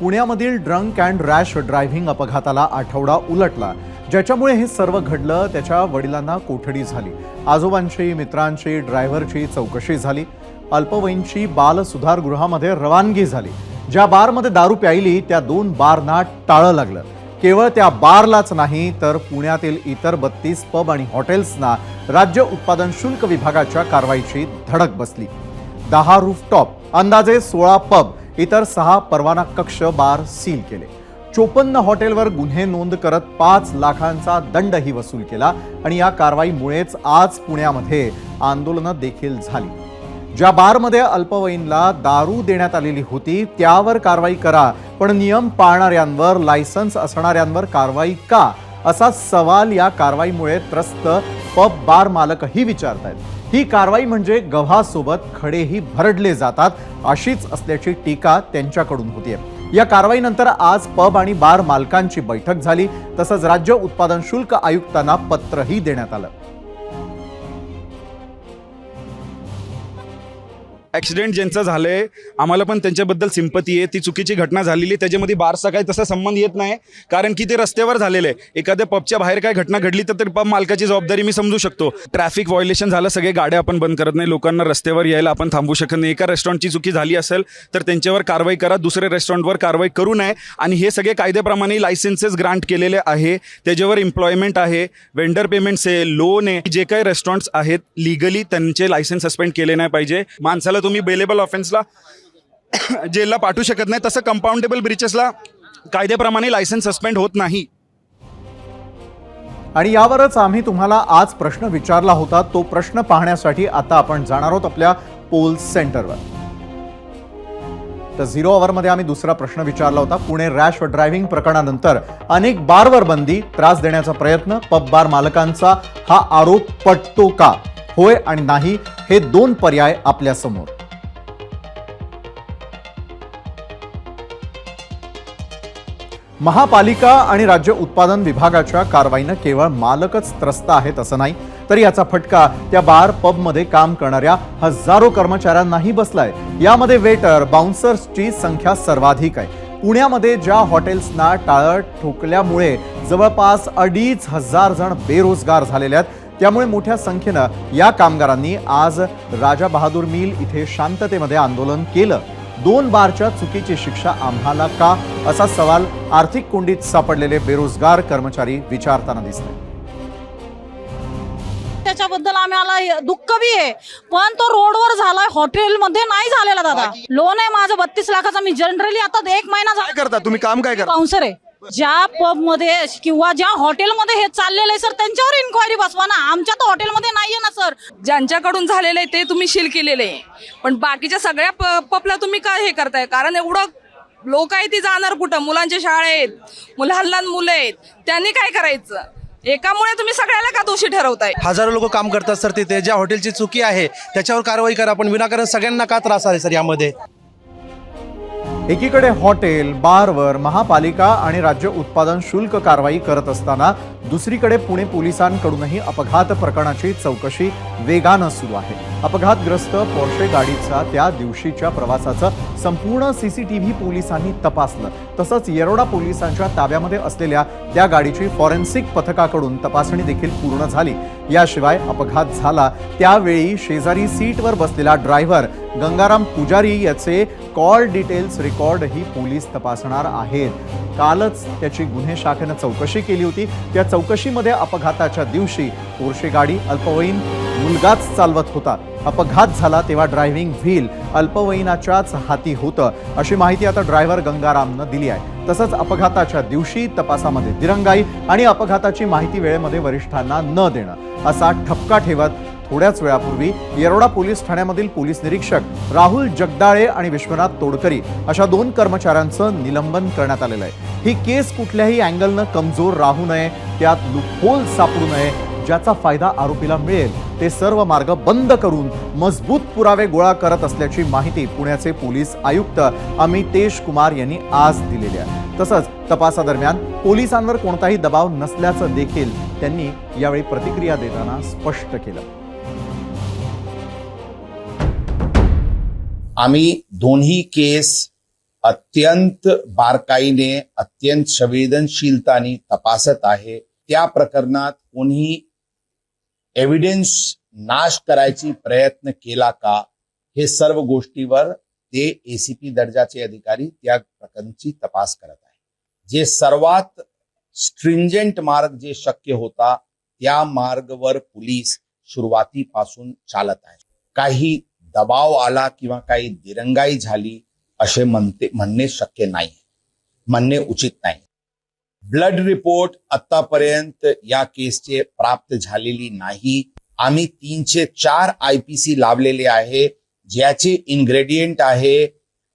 पुण्यामधील drunk and rash driving अपघाताला आठवडा उलटला. ज्याच्यामुळे हे सर्व घडलं त्याच्या वडिलांना कोठडी झाली. आजोबांची मित्रांची ड्रायव्हरची चौकशी झाली. अल्पवयीनची बाल सुधारगृहामध्ये रवानगी झाली. ज्या बारमध्ये दारू प्यायली त्या दोन बारना टाळं लागलं. केवळ त्या बारलाच नाही तर पुण्यातील इतर बत्तीस पब आणि हॉटेल्सना राज्य उत्पादन शुल्क विभागाच्या कारवाईची धडक बसली. दहा रूफटॉप अंदाजे सोळा पब इतर सहा परवाना कक्ष बार सील केले. चोपन्न हॉटेलवर गुन्हे नोंद करत पाच लाखांचा दंडही वसूल केला आणि या कारवाईमुळेच आज पुण्यामध्ये आंदोलनं देखील झाली. ज्या बारमध्ये अल्पवयीनला दारू देण्यात आलेली होती त्यावर कारवाई करा पण नियम पाळणाऱ्यांवर लायसन्स असणाऱ्यांवर कारवाई का? असा सवाल या कारवाईमुळे त्रस्त पब बार मालकही विचारतायत. ही कारवाई म्हणजे गव्हासोबत खडेही भरडले जातात अशीच असल्याची टीका त्यांच्याकडून होतीये. या कारवाईनंतर आज पब आणि बार मालकांची बैठक झाली तसंच राज्य उत्पादन शुल्क आयुक्तांना पत्रही देण्यात आलं. ॲक्सिडेंट ज्यांचं झालं आहे आम्हाला पण त्यांच्याबद्दल सिंपती आहे. ती चुकीची घटना झालेली त्याच्यामध्ये बारसा काही तसा संबंध येत नाही. कारण की ते रस्त्यावर झालेलं आहे. एखाद्या पबच्या बाहेर काय घटना घडली तर ते पब मालकाची जबाबदारी मी समजू शकतो. ट्रॅफिक व्हायोलेशन झालं सगळे गाड्या आपण बंद करत नाही. लोकांना रस्त्यावर यायला आपण थांबू शकत नाही. एका रेस्टॉरंटची चुकी झाली असेल तर त्यांच्यावर कारवाई करा. दुसऱ्या रेस्टॉरंटवर कारवाई करू नये. आणि हे सगळे कायद्याप्रमाणे लायसन्सेस ग्रांट केलेले आहे. त्याच्यावर एम्प्लॉयमेंट आहे. वेंडर पेमेंट्स आहे. लोन आहे. जे काही रेस्टॉरंट्स आहेत लिगली त्यांचे लायसन्स सस्पेंड केले नाही पाहिजे. माणसाला तुम्ही बेलेबल ऑफेन्सला जेलला पाठवू शकत नाही. तसं कंपाऊंडेबल ब्रिचेसला कायद्याप्रमाणे लायसन्स सस्पेंड होत नाही. आणि यावरच आम्ही तुम्हाला आज प्रश्न विचारला होता. तो प्रश्न पाहण्यासाठी आता आपण जाणार आहोत आपल्या पोल सेंटरवर. तर झिरो मध्ये आम्ही दुसरा प्रश्न विचारला होता. पुणे रॅश ड्रायव्हिंग प्रकरणानंतर अनेक बारवर बंदी त्रास देण्याचा प्रयत्न पब बार मालकांचा हा आरोप पटतो का? होय आणि नाही हे दोन पर्याय आपल्यासमोर महापालिका आणि राज्य उत्पादन विभागाच्या कारवाईनं केवळ मालकच त्रस्त आहेत असं नाही तर याचा फटका त्या बार पबमध्ये काम करणाऱ्या हजारो कर्मचाऱ्यांनाही बसलाय. यामध्ये वेटर बाउन्सर्सची संख्या सर्वाधिक आहे. पुण्यामध्ये ज्या हॉटेल्सना टाळं ठोकल्यामुळे जवळपास अडीच हजार जण बेरोजगार झालेले आहेत त्यामुळे मोठ्या संख्येनं या कामगारांनी आज राजा बहादूर मिल इथे शांततेमध्ये आंदोलन केलं. दोन बारच्या चुकीची शिक्षा आम्हाला का? असा सवाल आर्थिक कोंडीत सापडलेले बेरोजगार कर्मचारी विचारताना दिसले. त्याच्याबद्दल आम्हाला दुःख बी आहे. पण तो रोडवर झालाय हॉटेलमध्ये नाही झालेला दादा. लोन आहे माझं बत्तीस लाखाचा मी जनरली आता एक महिना काय झाला करता? तुम्ही काम काय करता? बाउन्सर आहे. ज्या पबमध्ये किंवा ज्या हॉटेलमध्ये हे चाललेलं आहे सर त्यांच्यावर इन्क्वायरी बसवा ना. आमच्या तर हॉटेलमध्ये नाहीये ना सर ज्यांच्याकडून झालेलं आहे ते तुम्ही शील केलेले आहे. पण बाकीच्या सगळ्या प- पपला तुम्ही काय हे करताय? कारण एवढं लोक आहे ती जाणार कुठं? मुलांच्या शाळेत मुलं लहान लहान मुलं आहेत. त्यांनी काय करायचं? एकामुळे तुम्ही सगळ्याला का दोषी ठरवताय? हजारो लोक काम करतात सर तिथे. ज्या हॉटेलची चुकी आहे त्याच्यावर कारवाई करा. पण विनाकारण सगळ्यांना का त्रास आहे सर यामध्ये? एकीकडे हॉटेल बारवर महापालिका आणि राज्य उत्पादन शुल्क कारवाई करत असताना दुसरीकडे पुणे पोलिसांकडूनही अपघात प्रकरणाची चौकशी वेगानं सुरू आहे. अपघातग्रस्त पोर्शे गाडीचा त्या दिवशीच्या प्रवासाचं संपूर्ण सीसीटीव्ही पोलिसांनी तपासलं. तसंच येरोडा पोलिसांच्या ताब्यामध्ये असलेल्या त्या गाडीची फॉरेन्सिक पथकाकडून तपासणी देखील पूर्ण झाली. याशिवाय अपघात झाला. त्यावेळी शेजारी सीटवर बसलेला ड्रायव्हर गंगाराम पुजारी याचे कॉल डिटेल्स रेकॉर्डही पोलीस तपासणार आहेत. कालच त्याची गुन्हे शाखेनं चौकशी केली होती. त्या चौकशीमध्ये अपघाताच्या दिवशी पोरशे गाडी अल्पवयीन मुलगाच चालवत होता. अपघात झाला तेव्हा ड्रायव्हिंग व्हील अल्पवयीनाच्याच हाती होतं अशी माहिती आता ड्रायव्हर गंगारामनं दिली आहे. तसंच अपघाताच्या दिवशी तपासामध्ये दिरंगाई आणि अपघाताची माहिती वेळेमध्ये वरिष्ठांना न देणं असा ठपका ठेवत थोड्याच वेळापूर्वी येरोडा पोलीस ठाण्यामधील पोलीस निरीक्षक राहुल जगदाळे आणि विश्वनाथ तोडकरी अशा दोन कर्मचाऱ्यांचं निलंबन करण्यात आलेलं आहे. ही केस कुठल्याही अँगलनं कमजोर राहू नये त्यात लूपहोल सापडू नये ज्याचा फायदा आरोपीला मिळेल ते सर्व मार्ग बंद करून मजबूत पुरावे गोळा करत असल्याची माहिती पुण्याचे पोलीस आयुक्त अमितेश कुमार यांनी आज दिलेली आहे. तसंच तपासादरम्यान पोलिसांवर कोणताही दबाव नसल्याचं देखील त्यांनी यावेळी प्रतिक्रिया देताना स्पष्ट केलं. आम्ही दोन्ही केस अत्यंत बारकाईने अत्यंत संवेदनशीलताने तपासत आहे. त्या प्रकरणात कोणी एव्हिडन्स नाश करायची प्रयत्न केला का हे सर्व गोष्टीवर ते एसीपी दर्जाचे अधिकारी त्या प्रकरणची तपास करत आहे जे सर्वात स्ट्रिंजेंट मार्ग जे शक्य होता त्या मार्गवर पोलीस सुरुवातीपासून चालत आहे काही दबाव आला किंवा काही दिरंगाई झाली असे म्हणते म्हणणे शक्य नाही. म्हणणे उचित नाही. ब्लड रिपोर्ट आतापर्यंत या केसचे प्राप्त झालेली नाही. आम्ही तीनशे चार आय पी सी लावलेले आहे ज्याचे इन्ग्रेडियंट आहे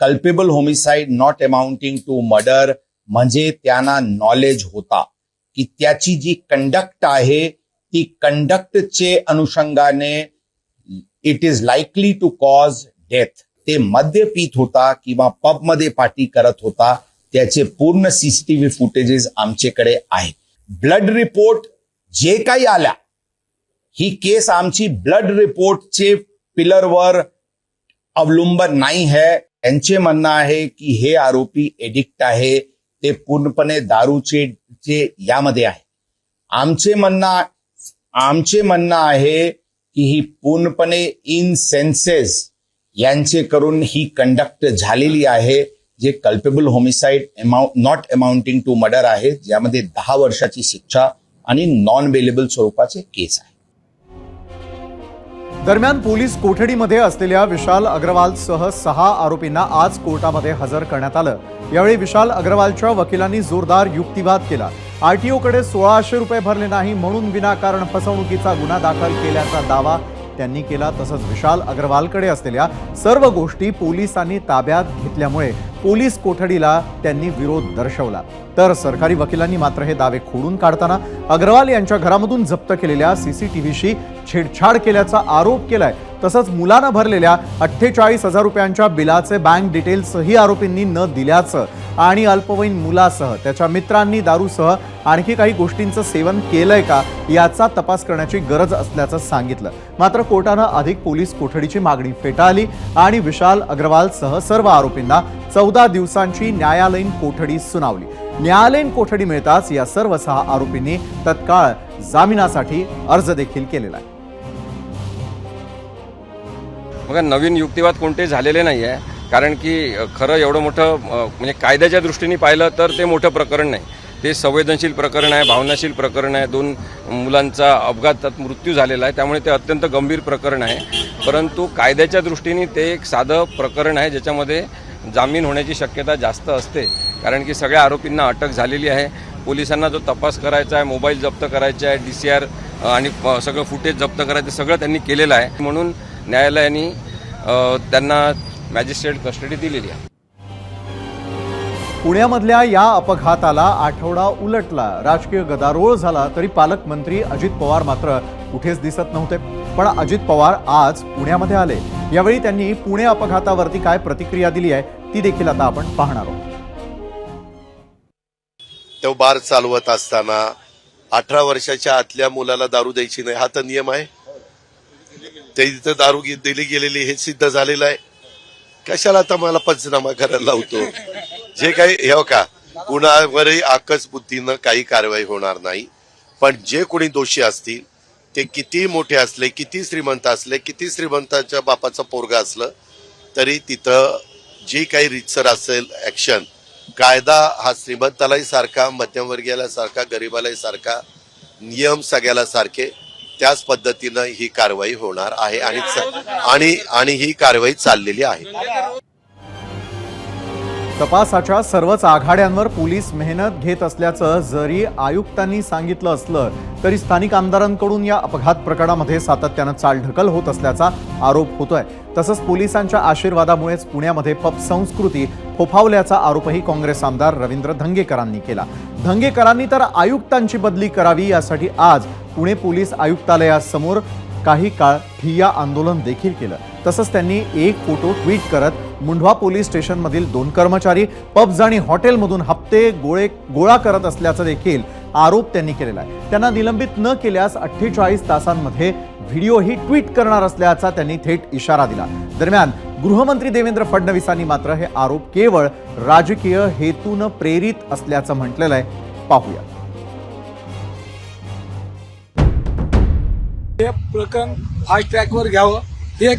culpable homicide not amounting to murder म्हणजे त्यांना नॉलेज होता की त्याची जी कंडक्ट आहे ती कंडक्टचे अनुषंगाने it is likely to cause death ते मद्य पीत होता किंवा पबमध्ये पार्टी करत होता. त्याचे पूर्ण सीसीटीव्ही फुटेजेस आमच्याकडे आहे ब्लड रिपोर्ट जे काही आल्या ही केस आमची ब्लड रिपोर्टचे पिलरवर अवलंबन नाही है त्यांचे म्हणणं आहे की हे आरोपी एडिक्ट आहे ते पूर्णपणे दारूचे जे यामध्ये आहे. आमचे म्हणणं आमचे म्हणणं आहे की ही पूर्णपणे इन सेन्सेस यांचे करून ही कंडक्ट झालेली आहे. जे culpable homicide amount not amounting to murder आहे ज्यामध्ये दहा वर्षाची शिक्षा आणि नॉन बेलेबल स्वरूपाचे केस आहे. दरम्यान पोलीस कोठडीमध्ये असलेल्या विशाल अग्रवालसह सहा आरोपींना आज कोर्टामध्ये हजर करण्यात आलं. यावेळी विशाल अग्रवालच्या वकिलांनी जोरदार युक्तिवाद केला. आरटीओकडे सोळाशे रुपये भरले नाही म्हणून विनाकारण फसवणुकीचा गुन्हा दाखल केल्याचा दावा त्यांनी केला तसंच विशाल अग्रवालकडे असलेल्या सर्व गोष्टी पोलिसांनी ताब्यात घेतल्यामुळे पोलीस कोठडीला त्यांनी विरोध दर्शवला. तर सरकारी वकिलांनी मात्र हे दावे खोडून काढताना अग्रवाल यांच्या घरामधून जप्त केलेल्या सीसीटीव्हीशी छेडछाड केल्याचा आरोप केलाय. तसंच मुलानं भरलेल्या अठ्ठेचाळीस हजार रुपयांच्या बिलाचे बँक डिटेल्सही आरोपींनी न दिल्याचं आणि अल्पवयीन मुलासह त्याच्या मित्रांनी दारूसह आणखी काही गोष्टींचं सेवन केलंय का याचा तपास करण्याची गरज असल्याचं सांगितलं. मात्र कोर्टानं अधिक पोलीस कोठडीची मागणी फेटाळली आणि विशाल अग्रवालसह सर्व आरोपींना चौदा दिवसांची न्यायालयीन कोठडी सुनावली. न्यायालयीन कोठडी मिळताच या सर्व सहा आरोपींनी तत्काळ जामिनासाठी अर्ज देखील केलेला आहे. बघा नवीन युक्तिवाद कोणते झालेले नाही आहे कारण की खरं एवढं मोठं म्हणजे कायद्याच्या दृष्टीने पाहिलं तर ते मोठं प्रकरण नाही. ते संवेदनशील प्रकरण आहे भावनाशील प्रकरण आहे. दोन मुलांचा अपघातात मृत्यू झालेला आहे. त्यामुळे ते अत्यंत गंभीर प्रकरण आहे. परंतु कायद्याच्या दृष्टीने ते एक साधं प्रकरण आहे ज्याच्यामध्ये जामीन होण्याची शक्यता जास्त असते. कारण की सगळ्या आरोपींना अटक झालेली आहे. पोलिसांना जो तपास करायचा आहे मोबाईल जप्त करायचा आहे डी सी आर आणि सगळं फुटेज जप्त करायचं सगळं त्यांनी केलेलं आहे. म्हणून न्यायालयाने त्यांना मॅजिस्ट्रेट कस्टडी दिलेली आहे. पुण्यामधल्या या अपघाताला आठवडा उलटला. राजकीय गदारोळ झाला तरी पालकमंत्री अजित पवार मात्र कुठेच दिसत नव्हते. पण अजित पवार आज पुण्यामध्ये आले. यावेळी त्यांनी पुणे अपघातावरती काय प्रतिक्रिया दिली आहे ती देखील आता आपण पाहणार आहोत. तो बार चालवत असताना अठरा वर्षाच्या आतल्या मुलाला दारू द्यायची नाही हा तर नियम आहे. ते तिथं दारू दिली गेलेली हे सिद्ध झालेलं आहे. कशाला आता मला पंचनामा करायला लावतो? जे काही हे हो का कुणावरही आकस बुद्धीनं काही कारवाई होणार नाही. पण जे कोणी दोषी असतील ते किती मोठे असले किती श्रीमंत असले किती श्रीमंताच्या बापाचं पोरगा असलं तरी तिथं जी काही रितसर असेल ॲक्शन कायदा हा श्रीमंतालाही सारखा मध्यमवर्गीयाला सारखा गरिबालाही सारखा नियम सगळ्याला सारखे त्याच पद्धतीनं ही कारवाई होणार आहे आणि आणि आणि ही कारवाई चाललेली आहे. तपासाच्या सर्वच आघाड्यांवर पोलीस मेहनत घेत असल्याचं जरी आयुक्तांनी सांगितलं असलं तरी स्थानिक आमदारांकडून या अपघात प्रकरणामध्ये सातत्यानं चालढकल होत असल्याचा आरोप होतोय. तसंच पोलिसांच्या आशीर्वादामुळेच पुण्यामध्ये पब संस्कृती फोफावल्याचा आरोपही काँग्रेस आमदार रवींद्र धंगेकरांनी केला. धंगेकरांनी तर आयुक्तांची बदली करावी यासाठी आज पुणे पोलीस आयुक्तालयासमोर काही काळ ठिय्या आंदोलन देखील केलं. तसंच त्यांनी एक फोटो ट्विट करत मुंढवा पोलीस स्टेशनमधील दोन कर्मचारी पब्ज आणि हॉटेलमधून हप्ते गोळे गोळा करत असल्याचा देखील आरोप त्यांनी केलेला आहे. त्यांना निलंबित न केल्यास अठ्ठेचाळीस तासांमध्ये व्हिडिओही ट्विट करणार असल्याचा त्यांनी थेट इशारा दिला. दरम्यान गृहमंत्री देवेंद्र फडणवीसांनी मात्र हे आरोप केवळ राजकीय हेतून प्रेरित असल्याचं म्हटलेलं आहे. पाहूया. हे प्रकरण फास्ट ट्रॅकवर घ्यावं. एक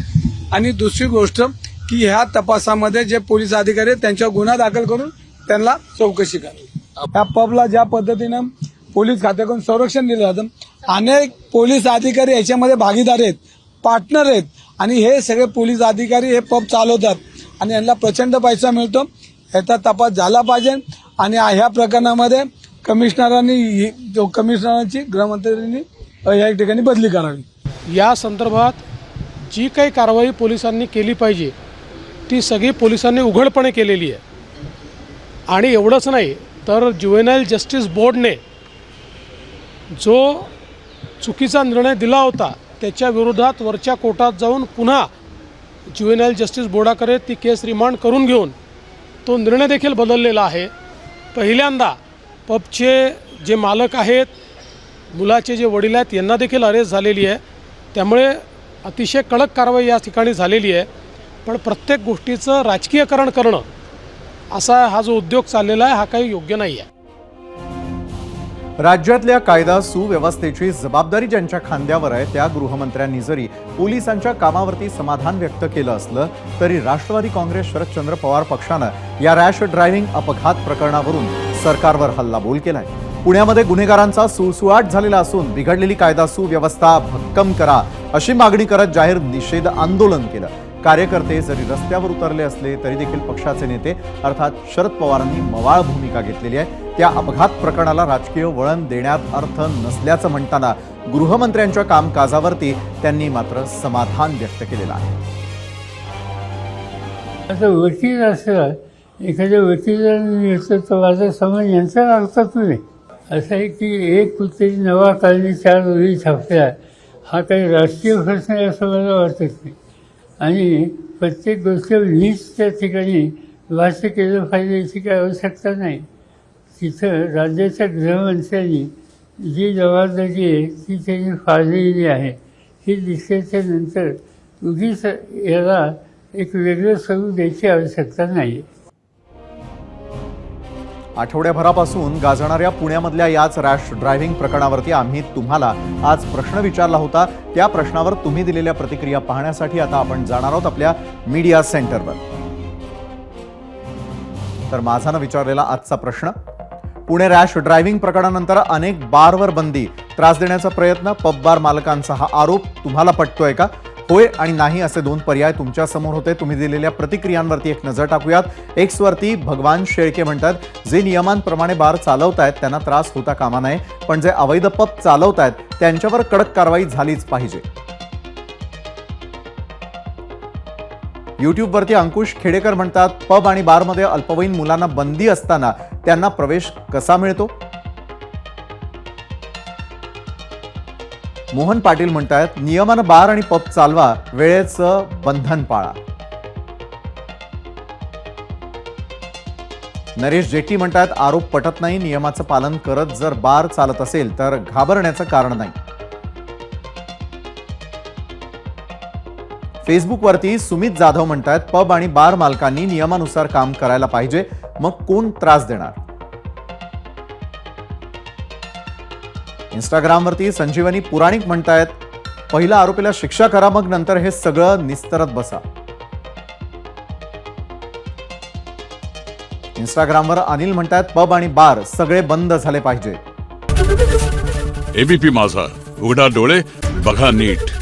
आणि दुसरी गोष्ट की ह्या तपासामध्ये जे पोलीस अधिकारी आहेत त्यांच्यावर गुन्हा दाखल करून त्यांना चौकशी करावी ह्या पबला ज्या पद्धतीनं पोलीस खात्याकडून संरक्षण दिलं जातं अनेक पोलीस अधिकारी याच्यामध्ये भागीदार आहेत पार्टनर आहेत. आणि हे सगळे पोलीस अधिकारी हे पब चालवतात. आणि यांना प्रचंड पैसा मिळतो. याचा तपास झाला पाहिजे. आणि ह्या प्रकरणामध्ये कमिशनरांनी ही- जो कमिशनरांची गृहमंत्र्यांनी या ठिकाणी बदली करावी. या संदर्भात जी काही कारवाई पोलिसांनी केली पाहिजे ती सगळी पोलिसांनी उघडपणे केलेली आहे. आणि एवढंच नाही तर ज्युएनाईल जस्टिस बोर्डने जो चुकीचा निर्णय दिला होता त्याच्या विरोधात वरच्या कोर्टात जाऊन पुन्हा ज्युएनाईल जस्टिस बोर्डाकडे ती केस रिमांड करून घेऊन तो निर्णय देखील बदललेला आहे. पहिल्यांदा पबचे जे मालक आहेत मुलाचे जे वडील आहेत यांना देखील अरेस्ट झालेली आहे. त्यामुळे अतिशय कडक कारवाई या ठिकाणी झालेली आहे. पण प्रत्येक गोष्टीचं राजकीयकरण करणं असा हा जो उद्योग चाललेला आहे हा काही योग्य नाही आहे राज्यातल्या कायदा सुव्यवस्थेची जबाबदारी ज्यांच्या खांद्यावर आहे त्या गृहमंत्र्यांनी जरी पोलिसांच्या कामावरती समाधान व्यक्त केलं असलं तरी राष्ट्रवादी काँग्रेस शरदचंद्र पवार पक्षानं या रॅश ड्रायव्हिंग अपघात प्रकरणावरून सरकारवर हल्लाबोल केलाय. पुण्यामध्ये गुन्हेगारांचा सुळसुळाट झालेला असून बिघडलेली कायदा सुव्यवस्था भक्कम करा अशी मागणी करत जाहीर निषेध आंदोलन केलं. कार्यकर्ते जरी रस्त्यावर उतरले असले तरी देखील पक्षाचे नेते अर्थात शरद पवारांनी मवाळ भूमिका घेतलेली आहे. त्या अपघात प्रकरणाला राजकीय वळण देण्यात अर्थ नसल्याचं म्हणताना गृहमंत्र्यांच्या कामकाजावरती त्यांनी मात्र समाधान व्यक्त केलेलं आहे. आता वकील असं एखाद्या वकिलाने घेतलं समज यांचा अर्थातून आहे असं आहे की एक कुठेतरी नवा कालनी चार ओळी छापल्या हा काही राष्ट्रीय प्रश्न आहे असं मला वाटत नाही. आणि प्रत्येक गोष्ट लीच त्या ठिकाणी भाष्य केलं पाहिजे याची काही आवश्यकता नाही. तिथं राज्याच्या गृहमंत्र्यांनी जी जबाबदारी आहे ती त्यांनी फाळलेली आहे. ही दिसल्याच्या नंतर उगीच याला एक वेगळं स्वरूप द्यायची आवश्यकता नाही आहे आठवड्याभरापासून गाजणाऱ्या पुण्यामधल्या याच रॅश ड्रायव्हिंग प्रकरणावरती आम्ही तुम्हाला आज प्रश्न विचारला होता. त्या प्रश्नावर तुम्ही दिलेल्या प्रतिक्रिया पाहण्यासाठी आता आपण जाणार आहोत आपल्या मीडिया सेंटरवर. तर माझानं विचारलेला आजचा प्रश्न पुणे रॅश ड्रायव्हिंग प्रकरणानंतर अनेक बारवर बंदी त्रास देण्याचा प्रयत्न पब बार मालकांचा हा आरोप तुम्हाला पटतोय का? होय आणि नाही असे दोन पर्याय तुमच्यासमोर होते. तुम्ही दिलेल्या प्रतिक्रियांवरती एक नजर टाकूयात. एक्सवरती भगवान शेळके म्हणतात जे नियमांप्रमाणे बार चालवतायत त्यांना त्रास होता कामा नये पण जे अवैध पब चालवतायत त्यांच्यावर कडक कारवाई झालीच पाहिजे. युट्यूबवरती अंकुश खेडेकर म्हणतात पब आणि बारमध्ये अल्पवयीन मुलांना बंदी असताना त्यांना प्रवेश कसा मिळतो? मोहन पाटील म्हणतात नियमानं बार आणि पब चालवा वेळेचं बंधन पाळा. नरेश जेट्टी म्हणतात आरोप पटत नाही नियमाचं पालन करत जर बार चालत असेल तर घाबरण्याचं कारण नाही. फेसबुकवरती सुमित जाधव म्हणतात पब आणि बार मालकांनी नियमानुसार काम करायला पाहिजे मग कोण त्रास देणार? इंस्टाग्रामवरती संजीवनी पुराणिक म्हणतायत पहिल्या आरोपीला शिक्षा करा मग नंतर हे सगळं निस्तरत बसा. इंस्टाग्रामवर अनिल म्हणतात पब आणि बार सगळे बंद झाले पाहिजे. एबीपी माझा उघडा डोळे बघा नीट.